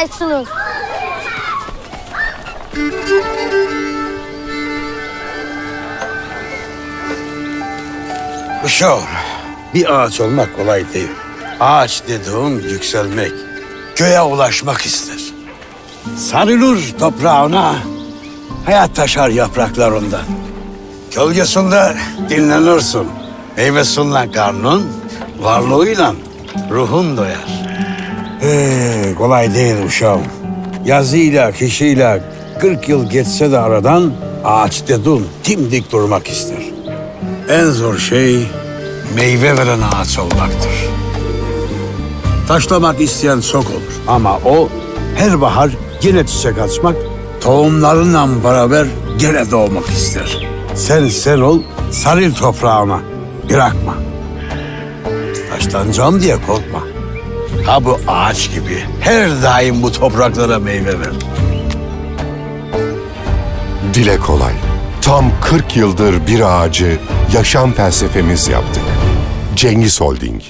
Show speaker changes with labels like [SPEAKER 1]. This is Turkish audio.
[SPEAKER 1] kırarsınız.
[SPEAKER 2] Uşağım, bir ağaç olmak kolay değil. Ağaç dediğin yükselmek, göğe ulaşmak ister. Sarılır toprağına, hayat taşar yapraklarından. Gölgesinde dinlenirsin. Meyvesiyle karnın, varlığıyla ruhun doyar. Ee, kolay değil uşağım. Yazıyla, kişiyle 40 yıl geçse de aradan ağaç dedin dimdik durmak ister. En zor şey meyve veren ağaç olmaktır. Taşlamak isteyen çok olur ama o her bahar yine çiçek açmak, tohumlarınla beraber gene doğmak ister. Sen sen ol, sarıl toprağıma, bırakma. Taşlanacağım diye korkma. Ha bu ağaç gibi her daim bu topraklara meyve ver.
[SPEAKER 3] Dile kolay. Tam 40 yıldır bir ağacı yaşam felsefemiz yaptık. Cengiz Holding.